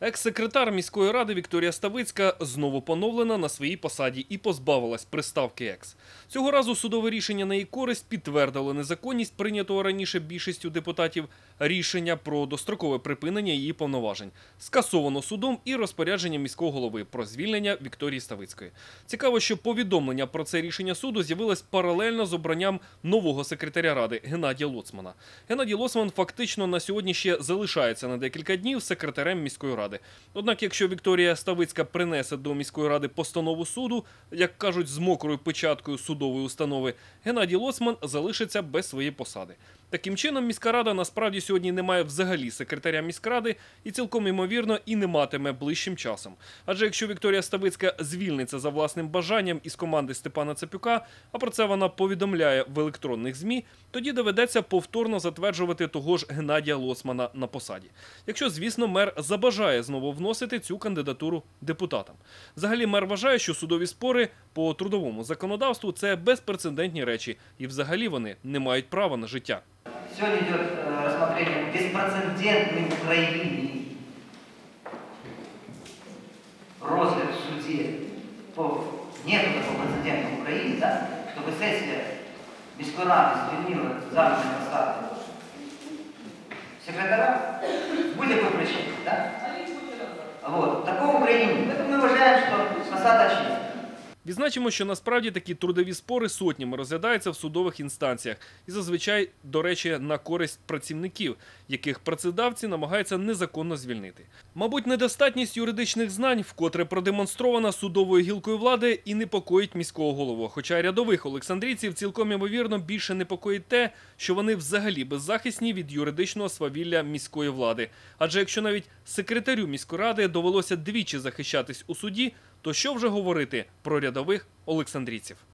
Екс-секретар міської ради Вікторія Ставицька знову поновлена на своїй посаді і позбавилась приставки екс. Цього разу судове рішення на її користь підтвердило незаконність прийнятого раніше більшістю депутатів рішення про дострокове припинення її повноважень. Скасовано судом і розпорядження міського голови про звільнення Вікторії Ставицької. Цікаво, що повідомлення про це рішення суду з'явилось паралельно з обранням нового секретаря ради Геннадія Лоцмана. Геннадій Лоцман фактично на сьогодні ще залишається на декілька днів секретарем міської ради. Однак, якщо Вікторія Ставицька принесе до міської ради постанову суду, як кажуть, з мокрою печаткою судової установи, Геннадій Лоцман залишиться без своєї посади. Таким чином, міська рада насправді сьогодні не має взагалі секретаря міськради і цілком ймовірно і не матиме ближчим часом. Адже якщо Вікторія Ставицька звільниться за власним бажанням із команди Степана Цапюка, а про це вона повідомляє в електронних змі, тоді доведеться повторно затверджувати того ж Геннадія Лоцмана на посаді. Якщо, звісно, мер забажає знову вносити цю кандидатуру депутатам. Взагалі, мер вважає, що судові спори по трудовому законодавству це безпрецедентні речі, і взагалі вони не мають права на життя. Сегодня идет э, рассмотрение беспрецедентный в Украине розгляд в суде по нету такого прецедента в Україні, да? чтобы сессия міської ради звільнила заміжні посади секретаря з будь-якої причини. Да? Вот. Такого в Україні. нет. Поэтому ми вважаємо, що посада чиста. Відзначимо, що насправді такі трудові спори сотнями розглядаються в судових інстанціях і зазвичай, до речі, на користь працівників, яких працедавці намагаються незаконно звільнити. Мабуть, недостатність юридичних знань, вкотре продемонстрована судовою гілкою влади, і непокоїть міського голову. Хоча рядових олександрійців цілком ймовірно більше непокоїть те, що вони взагалі беззахисні від юридичного свавілля міської влади. Адже якщо навіть секретарю міської ради довелося двічі захищатись у суді, то що вже говорити про рядових олександрійців?